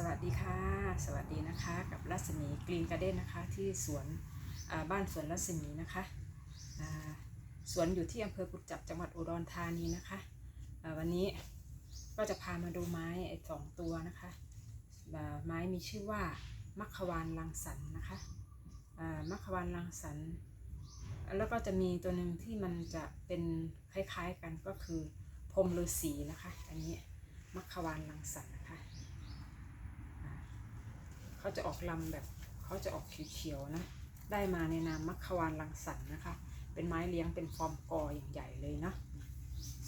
สวัสดีค่ะ สวัสดีนะคะ กับรัศมีกรีนการ์เด้นนะคะ ที่สวนบ้านสวนรัศมีนะคะสวนอยู่ที่อำเภอกุจจับจังหวัดอุดรธานีนะคะวันนี้ก็จะพามาดูไม้สองตัวนะคะไม้มีชื่อว่ามัคควานลังสรรนะคะมัคควานลังสรรแล้วก็จะมีตัวหนึ่งที่มันจะเป็นคล้ายๆกันก็คือพรมฤาษีนะคะ อันนี้มัคควานลังสรรนะคะ เขาจะออกลำแบบเขาจะออกเขียวๆนะ ได้มาในนามมัคควานลังสรรค์นะคะ เป็นไม้เลี้ยงเป็นฟอร์มกออย่างใหญ่เลยนะ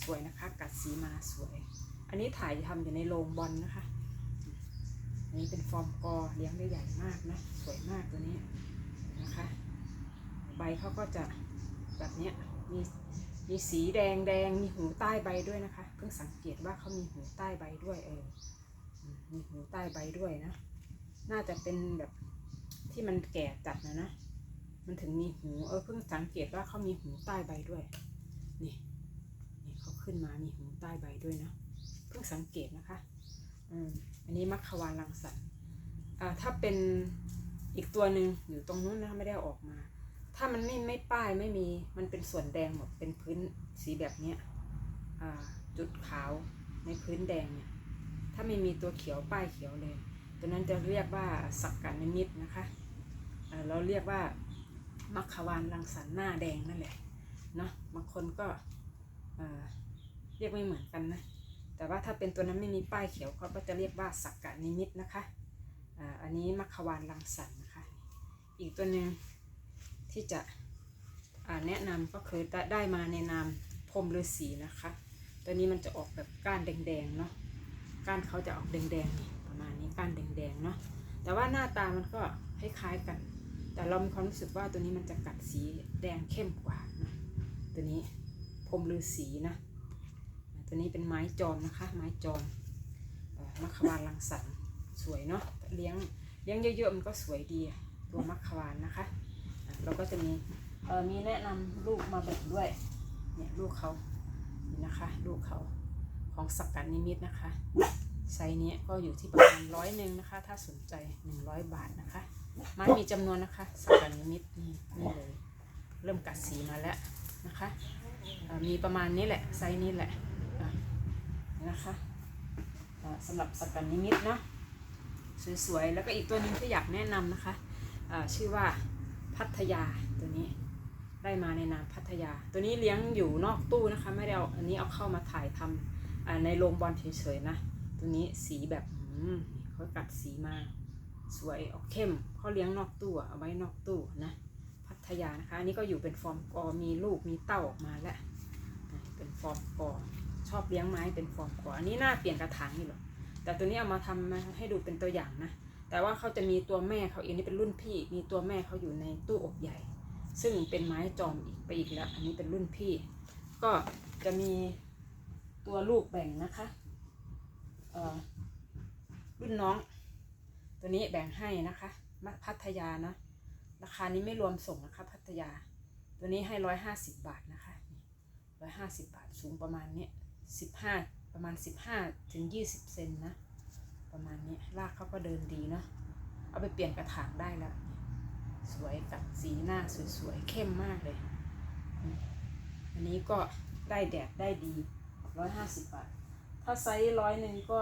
สวยนะคะ กัดสีมาสวย อันนี้ถ่ายทำอยู่ในโรงบอลนะคะอันนี้เป็นฟอร์มกอเลี้ยงได้ใหญ่มากนะ สวยมากตัวนี้นะคะ ใบเขาก็จะแบบนี้มีมีสีแดงแดงมีหูใต้ใบด้วยนะคะ เพิ่งสังเกตว่าเขามีหูใต้ใบด้วยเออมีหูใต้ใบด้วยนะ น่าจะเป็นแบบที่มันแก่จัดนะนะ มันถึงมีหู เออเพิ่งสังเกตว่าเขามีหูใต้ใบด้วย นี่ นี่เขาขึ้นมามีหูใต้ใบด้วยนะ เพิ่งสังเกตนะคะ อืม อันนี้มัคควานรังสรรค์อ่า ถ้าเป็นอีกตัวหนึ่งอยู่ตรงนู้นนะไม่ได้อออกมา ถ้ามันไม่ไม่ป้ายไม่มี มันเป็นส่วนแดงหมด เป็นพื้นสีแบบเนี้ย อ่า จุดขาวในพื้นแดงเนี่ย ถ้าไม่มีตัวเขียวป้ายเขียวเลย ตัวนั้นจะเรียกว่าสักกันนิมิตนะคะเเราเรียกว่ามัคควานรังสรรค์หน้าแดงนั่นแหละเนาะบางคนก็เอ่อเรียกไม่เหมือนกันนะแต่ว่าถ้าเป็นตัวนั้นไม่มีป้ายเขียวเขาก็จะเรียกว่าสักกะนิมิตนะคะอ,อันนี้มัคควานรังสรรค์นะคะ อีกตัวหนึ่งที่จะแนะนำก็คือได้มาในนามพรมฤาษีนะคะ ตัวนี้มันจะออกแบบก้านแดงๆเนาะก้านเขาจะออกแดงๆนี่ ก้านแดงๆเนาะแต่ว่าหน้าตามันก็คล้ายๆกัน แต่เรามีความรู้สึกว่าตัวนี้มันจะกัดสีแดงเข้มกว่านะตัวนี้พรมฤาษีนะตัวนี้เป็นไม้จอมนะคะ ไม้จอมมัคควานรังสรรค์สวยเนาะเลี้ยงเลี้ยงเยอะๆมันก็สวยดีตัวมัคควานนะคะ เราก็จะมีเออมีแนะนำลูกมาแบ่งด้วยเนี่ยลูกเขานี่นะคะ ลูกเขาของสักกันนิมิตนะคะ ไซส์นี้ก็อยู่ที่ประมาณร้อยหนึ่งนะคะ ถ้าสนใจ100บาทนะคะ ไม้มีจำนวนนะคะสักกันนิมิตนี่นี่เลย เริ่มกัดสีมาแล้วนะคะ มีประมาณนี้แหละ ไซส์นี้แหละนะคะสำหรับสักกันนิมิตเนาะสวยๆ แล้วก็อีกตัวนึงที่อยากแนะนำนะคะชื่อว่าพัทยาตัวนี้ได้มาในนามพัทยา ตัวนี้เลี้ยงอยู่นอกตู้นะคะ ไม่ได้เอาอันนี้เอาเข้ามาถ่ายทำในโรงบอลเฉยๆนะ ตัวนี้สีแบบเขากัดสีมา สวยออกเข้มเขาเลี้ยงนอกตู้เอาไว้นอกตู้นะพัทยานะคะ อันนี้ก็อยู่เป็นฟอร์มกอมีลูกมีเต้าออกมาแล้วนะเป็นฟอร์มกอชอบเลี้ยงไม้เป็นฟอร์มกออันนี้น่าเปลี่ยนกระถางนี่หรอกแต่ตัวนี้เอามาทำมาให้ดูเป็นตัวอย่างนะแต่ว่าเขาจะมีตัวแม่เขาเองนี่เป็นรุ่นพี่ มีตัวแม่เขาอยู่ในตู้อบใหญ่ ซึ่งเป็นไม้จอมอีกไปอีกแล้ว อันนี้เป็นรุ่นพี่ ก็จะมีตัวลูกแบ่งนะคะ รุ่นน้อง ตัวนี้แบ่งให้นะคะมพัทยานะราคานี้ไม่รวมส่งนะคะ พัทยา ตัวนี้ให้ร้อยห้าสิบบาทนะคะร้อยห้าสิบบาทสูงประมาณเนี้ยสิบห้าประมาณสิบห้าถึงยี่สิบเซนนะ ประมาณนี้รากเขาก็เดินดีเนาะเอาไปเปลี่ยนกระถางได้แล้ว สวยกับสีหน้าสวยๆเข้มมากเลย อันนี้ก็ได้แดดได้ดีร้อยห้าสิบบาท ถ้าไซส์ร้อยหนึ่งก็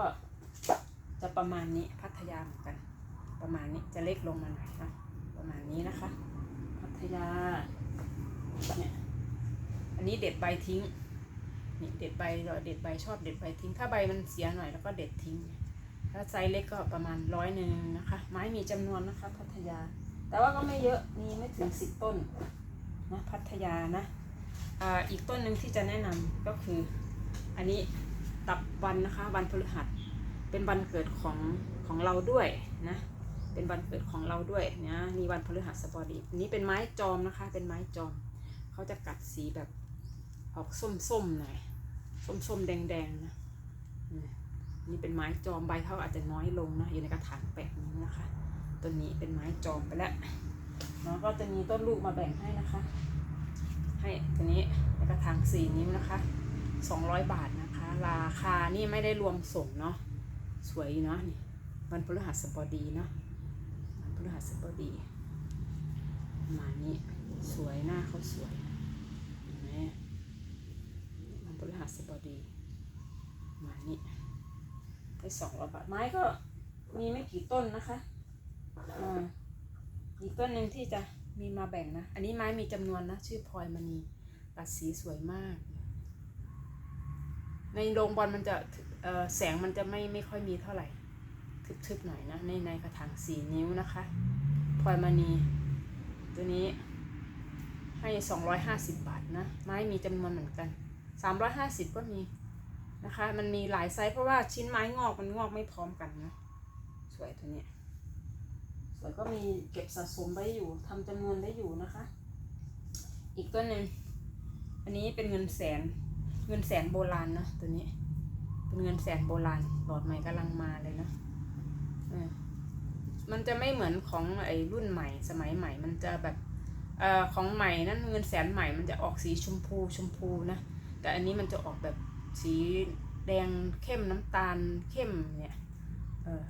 จะประมาณนี้พัทยาเหมือนกัน ประมาณนี้จะเล็กลงมาหน่อยนะประมาณนี้นะคะ พัทยาเนี่ยอันนี้เด็ดใบทิ้งนี่เด็ดใบเด็ดใบชอบเด็ดใบทิ้ง ถ้าใบมันเสียหน่อยแล้วก็เด็ดทิ้งถ้าไซส์เล็กก็ประมาณร้อยหนึ่งนะคะ ไม้มีจำนวนนะคะ พัทยา แต่ว่าก็ไม่เยอะมีไม่ถึงสิบต้นนะพัทยานะอ่าอีกต้นหนึ่งที่จะแนะนำก็คืออันนี้ ตับวันนะคะวันพฤหัส เป็นวันเกิดของของเราด้วยนะ เป็นวันเกิดของเราด้วยนะมีวันพฤหัสบดีนี้เป็นไม้จอมนะคะ เป็นไม้จอม เขาจะกัดสีแบบออกส้มๆหน่อยส้มๆแดงๆนะนี่เป็นไม้จอมใบเขาอาจจะน้อยลงนะอยู่ในกระถางแปะนี้นะคะต้นนี้เป็นไม้จอมไปแล้วแล้วก็จะมีต้นลูกมาแบ่งให้นะคะ ให้ตัวนี้ในกระถางสี่นิ้วนะคะสองร้อยบาท ราคานี่ไม่ได้รวมส่งเนาะสวยเนาะนี่วันพฤหัสบดีเนาะวันพฤหัสบดีมานี้สวยหน้าเขาสวยเห็นไหมวันพฤหัสบดีมานี้ได้สองร้อยบาทไม้ก็มีไม่กี่ต้นนะคะอ่าอีกต้นหนึ่งที่จะมีมาแบ่งนะ อันนี้ไม้มีจำนวนนะ ชื่อพลอยมณีตัดสีสวยมาก ในโรงบอลมันจะเอ่อแสงมันจะไม่ไม่ค่อยมีเท่าไหร่ ทึบๆหน่อยนะ ในในกระถางสี่นิ้วนะคะพลอยมณีตัวนี้ให้สองร้อยห้าสิบบาทนะ ไม้มีจำนวนเหมือนกันสามร้อยห้าสิบก็มีนะคะ มันมีหลายไซส์เพราะว่าชิ้นไม้งอกมันงอกไม่พร้อมกันนะ สวยตัวเนี้ยสวยก็มีเก็บสะสมไว้อยู่ทำจำนวนได้อยู่นะคะ อีกตัวหนึ่งอันนี้เป็นเงินแสน เงินแสนโบราณนะตัวนี้ เป็นเงินแสนโบราณหลอดใหม่กำลังมาเลยนะมันจะไม่เหมือนของไอ้รุ่นใหม่สมัยใหม่ มันจะแบบอของใหม่นั้นเงินแสนใหม่มันจะออกสีชมพูชมพูนะ แต่อันนี้มันจะออกแบบสีแดงเข้มน้ำตาลเข้มเนี่ยเออ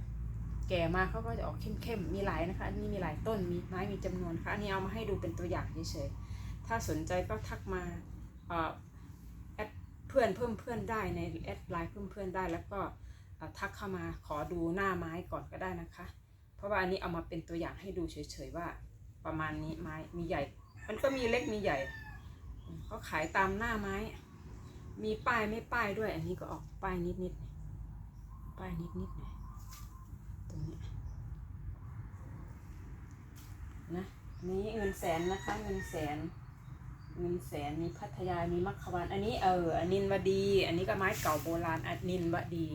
แก่มาเขาก็จะออกเข้มเข้มๆ มีหลายนะคะ อันนี้มีหลายต้น มีไม้มีจำนวนค่ะ อันนี้เอามาให้ดูเป็นตัวอย่างเฉยๆ ถ้าสนใจก็ทักมา เพื่อนเพิ่มเพื่อนได้ในแอดไลน์เพิ่มเพื่อนได้ แล้วก็ทักเข้ามาขอดูหน้าไม้ก่อนก็ได้นะคะ เพราะว่าอันนี้เอามาเป็นตัวอย่างให้ดูเฉยๆว่า ประมาณนี้ไม้มีใหญ่ มันก็มีเล็กมีใหญ่เขาขายตามหน้าไม้ มีป้ายไม่ป้ายด้วย อันนี้ก็ออกป้ายนิดๆหน่อยป้ายนิดๆหน่อยตรงนี้นะนนี้เงินแสนนะคะเงินแสน เงินแสนมีพัทยา มีมัคควานอันนี้เอออันนินวดี อันนี้ก็ไม้เก่าโบราณอันนินวดี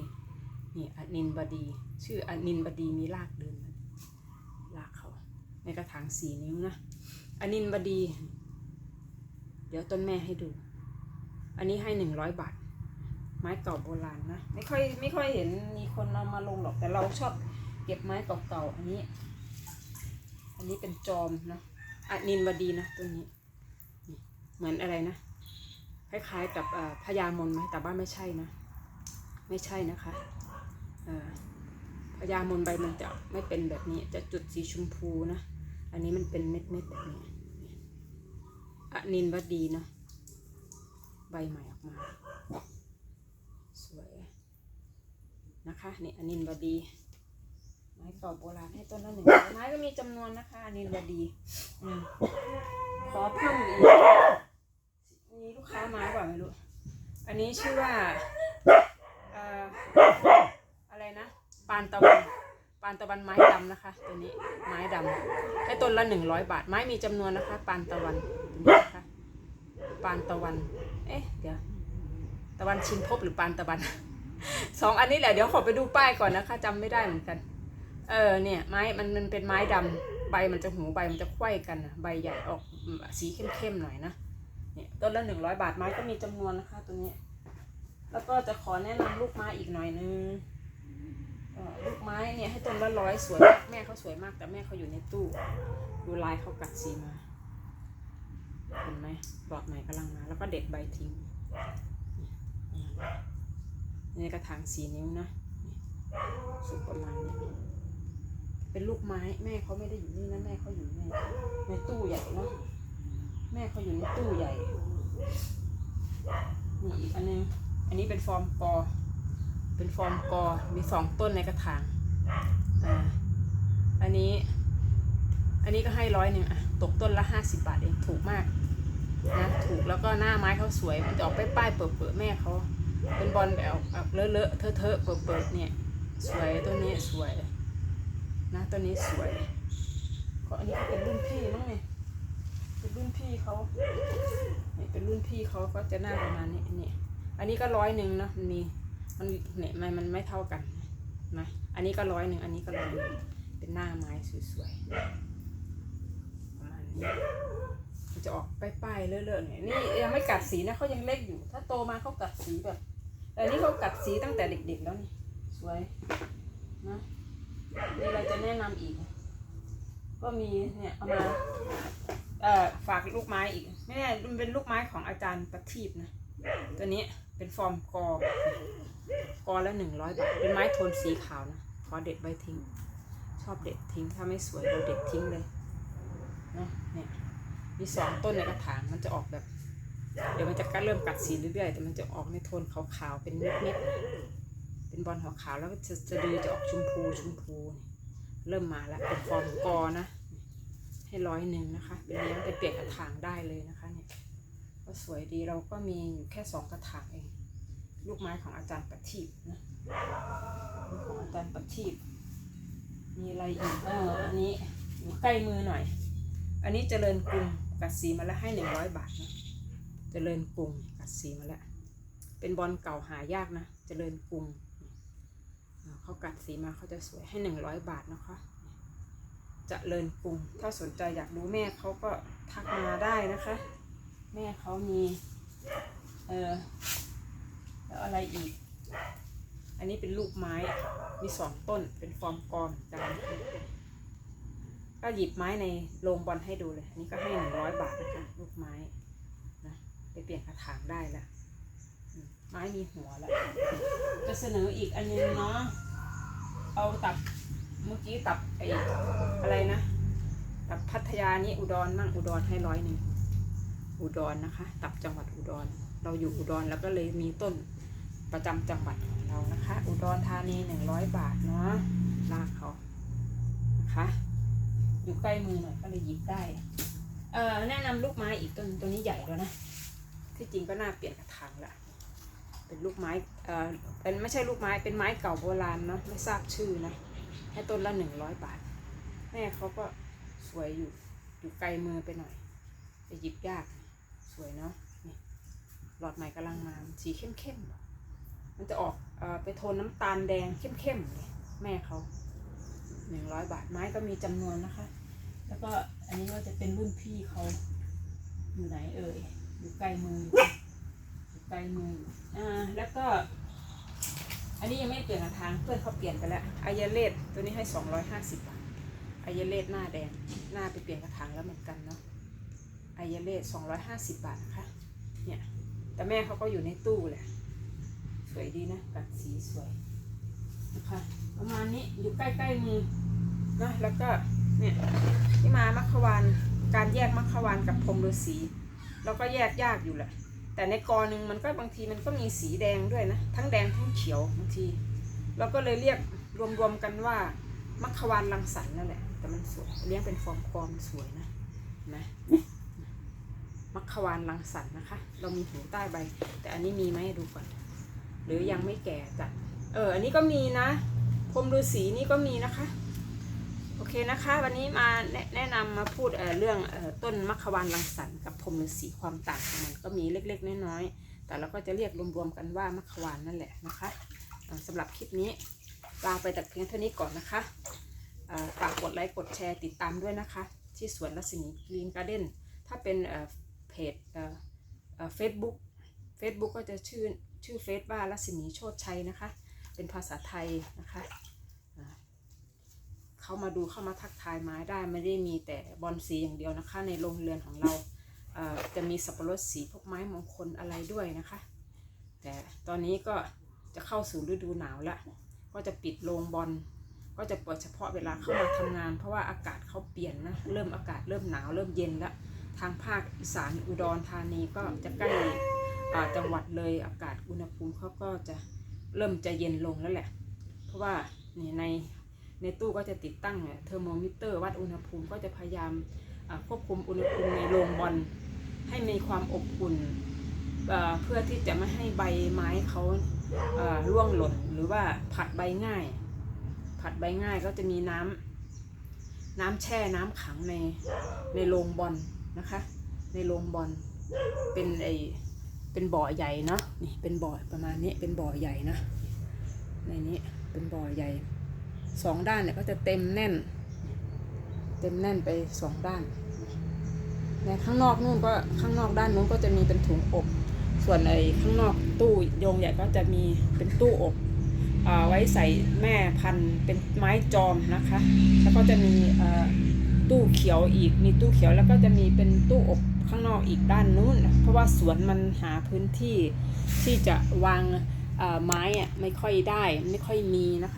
นี่อันนินวดี ชื่ออันนินวดีมีรากเดินมากเขาในกระถางสี่นิ้วนะอันนินวดี เดี๋ยวต้นแม่ให้ดู อันนี้ให้หนึ่งร้อยบาท ไม้เก่าโบราณนะไม่ค่อยไม่ค่อยเห็นมีคนเอามาลงหรอกแต่เราชอบเก็บไม้เก่าๆอันนี้ อันนี้เป็นจอมนะอันนินวดีนะตัวนี้ เหมือนอะไรนะ คล้ายๆกับพญามนไหมแต่ว่าไม่ใช่นะ ไม่ใช่นะคะพญามนใบมันจะไม่เป็นแบบนี้ จะจุดสีชมพูนะ อันนี้มันเป็นเม็ดๆแบบนี้อะนินวดีนะ ใบใหม่ออกมา สวยนะคะนี่อนินวดีไม้เก่าโบราณให้ต้นละหนึ่งไม้ก็มีจำนวนนะคะอนินวดีอขอเพิ่มอีก มีลูกค้ามาเปล่าไม่รู้ อันนี้ชื่อว่าเอ่ออะไรนะ ปานตะวัน ปานตะวันไม้ดำนะคะ ตัวนี้ไม้ดำให้ต้นละหนึ่งร้อยบาท ไม้มีจำนวนนะคะ ปานตะวันตัวนี้นะคะปานตะวัน เอ๊ะ เดี๋ยว ตะวันชินภพหรือปานตะวัน สองอันนี้แหละ เดี๋ยวขอไปดูป้ายก่อนนะคะจำไม่ได้เหมือนกัน เออ เนี่ย ไม้ มัน มันเป็นไม้ดำใบมันจะหูใบมันจะไขว้กันนะใบใหญ่ออกสีเข้มๆหน่อยนะ เนี่ยต้นละหนึ่งร้อยบาทไม้ก็มีจำนวนนะคะตัวนี้ แล้วก็จะขอแนะนำลูกไม้อีกหน่อยนึงเอ่อลูกไม้เนี่ยให้ต้นละร้อยสวยมากแม่เขาสวยมากแต่แม่เขาอยู่ในตู้ดูลายเขากัดสีมาเห็นไหมดอกใหม่กำลังมา แล้วก็เด็ดใบทิ้งนี่กระถางสีนิ้วนะนี่สุกประมาณนี้เป็นลูกไม้แม่เขาไม่ได้อยู่นี่นะแม่เขาอยู่ในในตู้ใหญ่เนาะ แม่เขาอยู่ในตู้ใหญ่ นี่อีกอันนึง อันนี้เป็นฟอร์มกอ เป็นฟอร์มกอ มีสองต้นในกระถาง อ่า อันนี้ อันนี้ก็ให้ร้อยหนึ่งอะตกต้นละห้าสิบบาทเอง ถูกมากนะ ถูกแล้วก็หน้าไม้เขาสวย มันจะออกป้ายๆเปิดๆแม่เขา เป็นบอลแบบเลอะเลอะๆเทอะเทอะเปิดๆเนี่ย สวยตัวนี้สวย นะตัวนี้สวยก็อันนี้เป็นรุ่นพี่มั้งเนี่ย รุ่นพี่เขาเนี่ยเป็นรุ่นพี่เขาก็จะหน้าประมาณนี้อันนี้อันนี้ก็ร้อยหนึ่งเนาะมันมีมันเนี่ยมันมันไม่เท่ากันนะอันนี้ก็ร้อยหนึ่งอันนี้ก็ร้อยหนึ่งเป็นหน้าไม้สวยๆประมาณนี้มันจะออกป้ายๆเลอะๆเนี่ยนี่ยังไม่กัดสีนะเขายังเล็กอยู่ ถ้าโตมาเขากัดสีแบบแต่นี้เขากัดสีตั้งแต่เด็กๆแล้วนี่สวยนะมีอะไรจะแนะนำอีก ก็มีเนี่ยเอามา เอ่อฝากลูกไม้อีก ไม่แน่มันเป็นลูกไม้ของอาจารย์ประทีปนะ ตัวนี้เป็นฟอร์มกอกอละหนึ่งร้อยบาท เป็นไม้โทนสีขาวนะ ขอเด็ดใบทิ้ง ชอบเด็ดทิ้ง ถ้าไม่สวยเราเด็ดทิ้งเลยเนาะเนี่ย มีสองต้นในกระถาง มันจะออกแบบ เดี๋ยวมันจะกัดเริ่มกัดสีเรื่อยๆ แต่มันจะออกในโทนขาวๆ เป็นเม็ดๆ เป็นบอลขาวๆ แล้วก็จะจะดูจะออกชมพูชมพู เริ่มมาแล้ว เป็นฟอร์มกอนะ ให้ร้อยหนึ่งนะคะเป็นเลี้ยงไปเปลี่ยนกระถางได้เลยนะคะเนี่ยก็สวยดีเราก็มีอยู่แค่สองกระถางเอง ลูกไม้ของอาจารย์ประทีปนะของอาจารย์ประทีปมีอะไรอีกเอออันนี้อยู่ใกล้มือหน่อย อันนี้เจริญกรุงกัดสีมาแล้วให้หนึ่งร้อยบาทนะเจริญกรุงกัดสีมาแล้วเป็นบอลเก่าหายากนะ เจริญกรุงเขากัดสีมาเขาจะสวยให้หนึ่งร้อยบาทนะคะ จเจริญกรุงถ้าสนใจอยากดูแม่เขาก็ทักมาได้นะคะ แม่เขามี เออแล้วอะไรอีก อันนี้เป็นลูกไม้ มีสองต้นเป็นฟอร์มกอมจานก็หยิบไม้ในโรงบอลให้ดูเลยอันนี้ก็ให้หนึ่งร้อยบาทนะคะลูกไม้นะไปเปลี่ยนกระถางได้ละไม้มีหัวแล้วจะเสนออีกอันนึงเนาะเอาตับ กี้ตับไออะไรนะ ตับพัทยานี่อุดรมั่งอุดรให้ร้อยหนึ่งอุดรนะคะ ตับจังหวัดอุดร เราอยู่อุดรแล้วก็เลยมีต้นประจำจังหวัดของเรานะคะ อุดรธานีหนึ่งร้อยบาทเนาะลากเขานะคะอยู่ใกล้มือหน่อยก็เลยหยิบได้ เอ่อแนะนำลูกไม้อีกต้นตัวนี้ใหญ่แล้วนะ ที่จริงก็น่าเปลี่ยนกระถางละเป็นลูกไม้ เอ่อ เป็นไม่ใช่ลูกไม้ เป็นไม้เก่าโบราณเนาะ ไม่ทราบชื่อนะ ให้ต้นละหนึ่งร้อยบาท แม่เขาก็สวยอยู่อยู่ไกลมือไปหน่อยจะหยิบยากสวยเนาะนี่หลอดใหม่กำลังมาสีเข้มๆมันจะออกเอ่อไปโทนน้ำตาลแดงเข้มๆเลยแม่เขาหนึ่งร้อยบาทไม้ก็มีจำนวนนะคะ แล้วก็อันนี้ก็จะเป็นรุ่นพี่เขาอยู่ไหนเอ่ยอยู่ไกลมืออยู่ไกลมืออ่าแล้วก็ อันนี้ยังไม่เปลี่ยนกระถางเพื่อนเขาเปลี่ยนไปแล้วอายาเลดตัวนี้ให้สองร้อยห้าสิบาทอายาเลดหน้าแดงหน้าไปเปลี่ยนกระถางแล้วเหมือนกันเนาะอายาเลดสองร้อยห้าสิบาทนะคะเนี่ยแต่แม่เขาก็อยู่ในตู้แหละสวยดีนะกัดสีสวยนะคะประมาณนี้อยู่ใกล้ๆมือนะแล้วก็เนี่ยที่มามัคควานการแยกมัคควานกับพรมฤาษีเราก็แยกยากอยู่แหละ แต่ในกอหนึ่งมันก็บางทีมันก็มีสีแดงด้วยนะ ทั้งแดงทั้งเขียวบางที เราก็เลยเรียกรวมๆกันว่ามัคควานรังสรรนั่นแหละ แต่มันสวยเลี้ยงเป็นฟอร์มกอมสวยนะนไหมมัคควานรังสรรนะคะ เรามีหูใต้ใบ แต่อันนี้มีไหมดูก่อน หรือยังไม่แก่จัด เออ อันนี้ก็มีนะพรมฤาษีนี่ก็มีนะคะ เคนะคะ วันนี้มาแนะนำมาพูดเเรื่องอต้นมัควานรังสรรค์กับพรมฤาษีความต่างของมันก็มีเล็กๆ น้อยๆ แต่เราก็จะเรียกรวมๆกันว่ามัควานนั่นแหละนะคะสำหรับคลิปนี้ลาไปแต่เพียงเท่านี้ก่อนนะคะฝากกดไลค์กดแชร์ติดตามด้วยนะคะ ที่สวนรัศมีกรีนการ์เด้นถ้าเป็นเพจเฟซบุ๊กเฟซบุ๊กก็จะชื่อชื่อเฟซว่ารัศมีโชตชัยนะคะ เป็นภาษาไทยนะคะ เข้ามาดูเข้ามาทักทายไม้ได้ไม่ได้มีแต่บอลสีอย่างเดียวนะคะ ในโรงเรือนของเราเจะมีสับปะรดสีพวกไม้มงคลอะไรด้วยนะคะ แต่ตอนนี้ก็จะเข้าสู่ฤดูหนาวแล้วก็จะปิดโรงบอลก็จะเปิดเฉพาะเวลาเข้ามาทำงาน เพราะว่าอากาศเขาเปลี่ยนนะเริ่มอากาศเริ่มหนาวเริ่มเย็นแล้วทางภาคอีสานอุดรธานีก็จะใกล้จังหวัดเลยอากาศอุณหภูมิเขาก็จะเริ่มจะเย็นลงแล้วแหละ เพราะว่านี่ใน ในตู้ก็จะติดตั้งเทอร์โมมิเตอร์วัดอุณหภูมิก็จะพยายามควบคุมอุณหภูมิในโรงบอลให้มีความอบอุ่นเเพื่อที่จะไม่ให้ใบไม้เขาเอ่อร่วงหล่นหรือว่าผัดใบง่าย ผัดใบง่ายก็จะมีน้ำน้ำแช่น้ำขังในในโรงบอลนะคะ ในโรงบอลเป็นไอเป็นบ่อใหญ่เนาะนี่เป็นบ่อประมาณนี้เป็นบ่อใหญ่นะในนี้เป็นบ่อใหญ่ สองด้านเนี่ยก็จะเต็มแน่น เต็มแน่นไปสองด้านในข้างนอกนู่นก็ข้างนอกด้านนู้นก็จะมีเป็นถุงอบ ส่วนไอ้ข้างนอกตู้โยงใหญ่ก็จะมีเป็นตู้อบอาไว้ใส่แม่พันธุ์เป็นไม้จอมนะคะ แล้วก็จะมีตู้เขียวอีก มีตู้เขียวแล้วก็จะมีเป็นตู้อบข้างนอกอีกด้านนู้น เพราะว่าสวนมันหาพื้นที่ที่จะวางไม้อะไม่ค่อยได้ไม่ค่อยมีนะคะ